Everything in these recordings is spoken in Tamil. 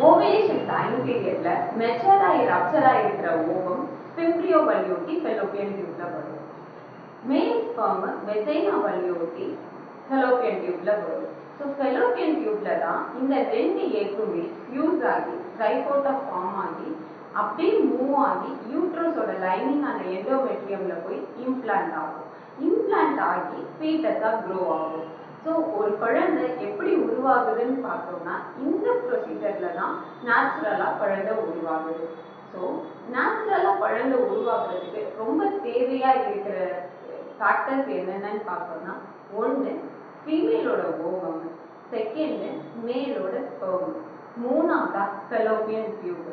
ஓவிலேஷன் டைம் பீரியட்ல மெச்சர் ஆகி ரப்சர் ஓவம் பிம்ப்ரியோ வலியொட்டி ஃபெலோப்பியன் டியூப்ல வரும். மேல் ஸ்பர்ம் வெஜைனா வலியொட்டி ஃபெலோப்பியன் டியூப்ல வரும். ஸோ ஃபெலோப்பியன் டியூப்ல தான் இந்த ரெண்டு எக்குமே ஃபியூஸ் ஆகி சைகோட்டா ஃபார்ம் ஆகி அப்படியே மூவ் ஆகி யூட்ரஸோட லைனிங் அந்த எண்டோமெட்ரியம்ல போய் இம்ப்ளான்ட் ஆகும். இம்ப்ளான்ட் ஆகி ஃபீட்டஸாக க்ரோ ஆகும். ஸோ குழந்தை எப்படி உருவாகுதுன்னு பார்த்தோம்னா இந்த ப்ரொசீஜர்ல தான் நேச்சுரலாக குழந்தை உருவாகுது. ஸோ நேச்சுரலாக குழந்தை உருவாக்குறதுக்கு ரொம்ப தேவையாக இருக்கிற ஃபேக்டர்ஸ் என்னென்னு பார்த்தோம்னா ஒன்று ஃபீமேலோட ஓவம் செகண்டு மேலோட ஸ்பெர்ம் மூணாவதா ஃபெலோப்பியன் டியூப்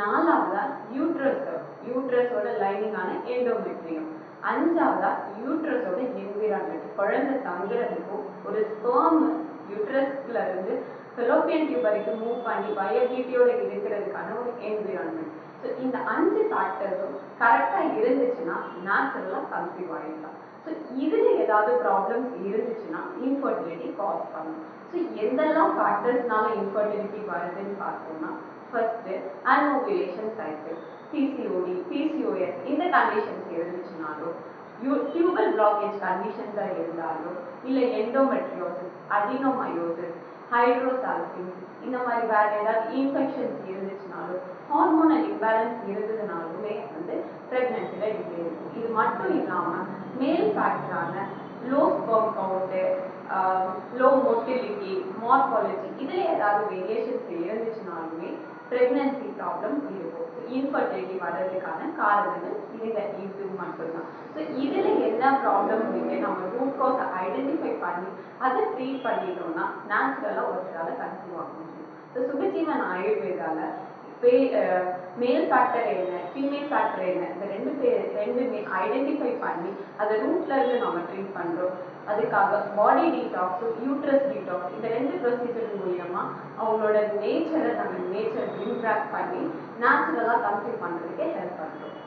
நாலாவதா யூட்ரஸ் யூட்ரஸோட லைனிங்கான எண்டோமெட்ரியம் அஞ்சாவதா? யூட்ரஸோட என்விரான்மெண்ட் குழந்தை தங்குறதுக்கும் ஒரு ஸ்பேம் யூட்ரஸ்ல இருந்து ஃபெலோப்பியன் டியூப் வரைக்கும் மூவ் பண்ணி பயோகிட்டியோட இருக்கிறதுக்கான ஒரு என்விரான்மெண்ட் ஸோ இந்த அஞ்சு ஃபேக்டர்ஸும் கரெக்டாக இருந்துச்சுன்னா நேச்சுரலாக கன்சீவ் ஆகிடலாம் ஸோ இதில் ஏதாவது ப்ராப்ளம்ஸ் இருந்துச்சுன்னா இன்ஃபர்டிலிட்டி காஸ் பண்ணும். ஸோ எந்தெல்லாம் ஃபேக்டர்ஸ்னால இன்ஃபர்டிலிட்டி வருதுன்னு பார்த்தோம்னா first anovulation cycle PC PCOS இந்த கண்டிஷன்ஸ் இருந்துச்சுனாலோ யூ டியூபல் பிளாக்கேஜ் கண்டிஷன்ஸாக இருந்தாலும் இல்லை எண்டோமெட்ரியோசிஸ் அடினோமயோசிஸ் ஹைட்ரோசால்பின்ஸ் இந்த மாதிரி வேற ஏதாவது இன்ஃபெக்ஷன்ஸ் இருந்துச்சுனாலும் ஹார்மோனல் இம்பேலன்ஸ் இருந்ததுனாலுமே வந்து ப்ரெக்னென்சியில் டிலே இருக்கும். இது மட்டும் இல்லாமல் மேல் ஃபேக்டரான low sperm count low motility morphology இதில் ஏதாவது வேரியேஷன்ஸ் இருந்துச்சுனாலுமே ப்ரெக்னன்சி ப்ராப்ளம் இருக்கும். இன்ஃபர்டிலிட்டி வர்றதுக்கான காரணங்கள் இந்த இது மட்டும்தான் ஸோ இதில் என்ன ப்ராப்ளம் இருக்கு நம்ம ரூட் காஸ் ஐடென்டிஃபை பண்ணி அதை ட்ரீட் பண்ணிட்டோம்னா நேச்சுரலாக ஒருத்தரால் கன்சீவ் ஆக முடியும். ஸோ சுபஜீவன் ஆயுர்வேதாவில் பே மேல் ஃபேக்டர் என்ன ஃபீமேல் ஃபேக்டர் என்ன இந்த ரெண்டு பேர் ரெண்டுமே ஐடென்டிஃபை பண்ணி அதை ரூட்ல இருந்து நம்ம ட்ரீட் பண்ணுறோம் அதுக்காக பாடி டீடாக்ஸும் யூட்ரஸ் டீடாக்ஸ் இந்த ரெண்டு ப்ரொசீஜர் மூலியமா அவங்களோட நேச்சரை நம்ம நேச்சர் இம்ப்ராக்ட் பண்ணி நேச்சுரலாக கன்சீவ் பண்ணுறதுக்கே ஹெல்ப் பண்ணுறோம்